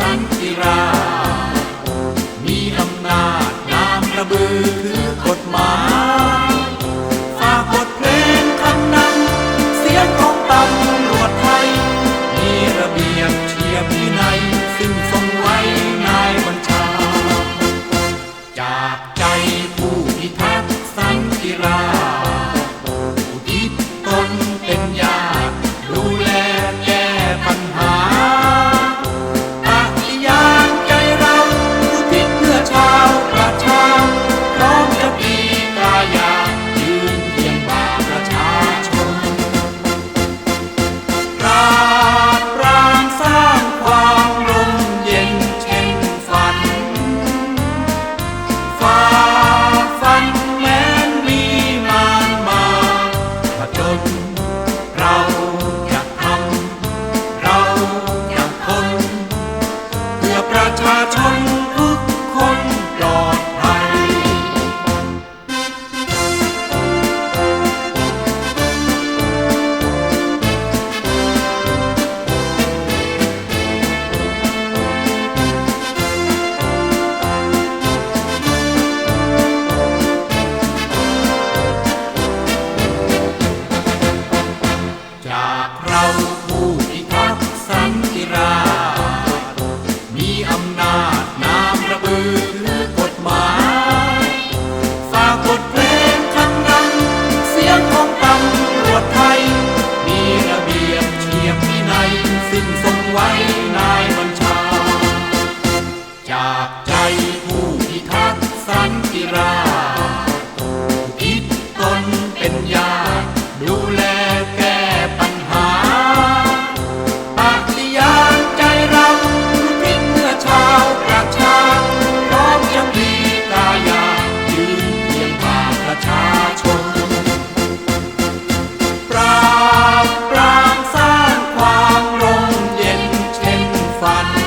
삼키라 ชาชนทุกคนปลอดภัย จากเรา ราคิดตนเป็นยา ดูแลแก้ปัญหา ปากลียานใจเราทิ้งเมื่อชาประชาร้อมยังมีตายายืนเพียงปากระชาชน ปราบปรามสร้างความลมเย็นเช่นฝัน